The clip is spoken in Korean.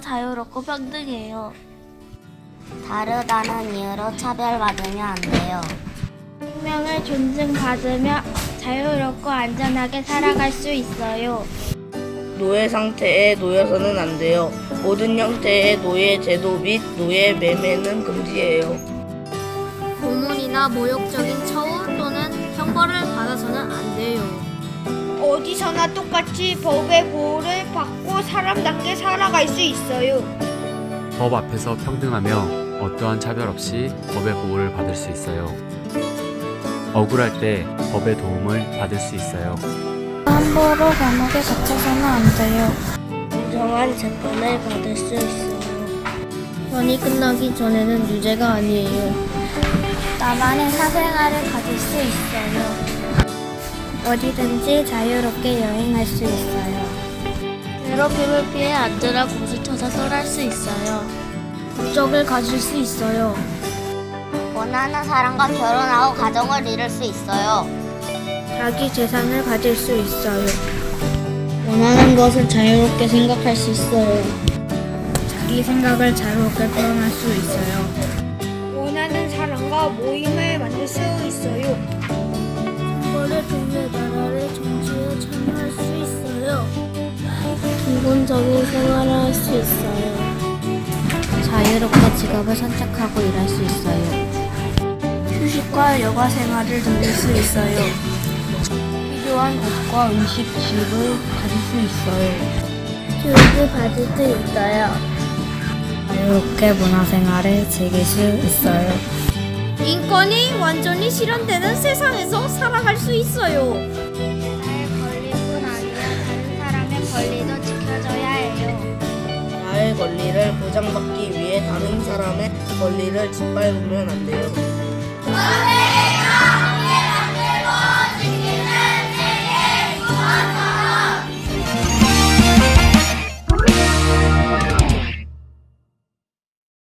자유롭고 평등해요. 다르다는 이유로 차별받으면 안 돼요. 생명을 존중받으며 자유롭고 안전하게 살아갈 수 있어요. 노예 상태에 놓여서는 안 돼요. 모든 형태의 노예 제도 및 노예 매매는 금지예요. 고문이나 모욕적인 처우 또는 형벌을 받아서는 안 돼요. 어디서나 똑같이 법의 보호를 받고 사람답게 살아갈 수 있어요. 법 앞에서 평등하며 어떠한 차별 없이 법의 보호를 받을 수 있어요. 억울할 때 법의 도움을 받을 수 있어요. 함부로 감옥에 갇혀서는 안 돼요. 공정한 재판을 받을 수 있어요. 편이 끝나기 전에는 유죄가 아니에요. 나만의 사생활을 가질 수 있어요. 어디든지 자유롭게 여행할 수 있어요. 괴롭힘을 피해 안전한 곳을 찾아서 할 수 있어요. 국적을 가질 수 있어요. 원하는 사람과 결혼하고 가정을 이룰 수 있어요. 자기 재산을 가질 수 있어요. 원하는 것을 자유롭게 생각할 수 있어요. 자기 생각을 자유롭게 표현할 수 있어요. 원하는 사람과 모임을 만들 수 있어요. 선거를 통해 기본적인 생활을 할 수 있어요. 자유롭게 직업을 선택하고 일할 수 있어요. 휴식과 여가 생활을 누릴 수 있어요. 필요한 옷과 음식, 집을 가질 수 있어요. 교육을 받을 수 있어요. 자유롭게 문화생활을 즐길 수 있어요. 인권이 완전히 실현되는 세상에서 살아갈 수 있어요. 권리를 보장받기 위해 다른 사람의 권리를 짓밟으면 안 돼요. 네!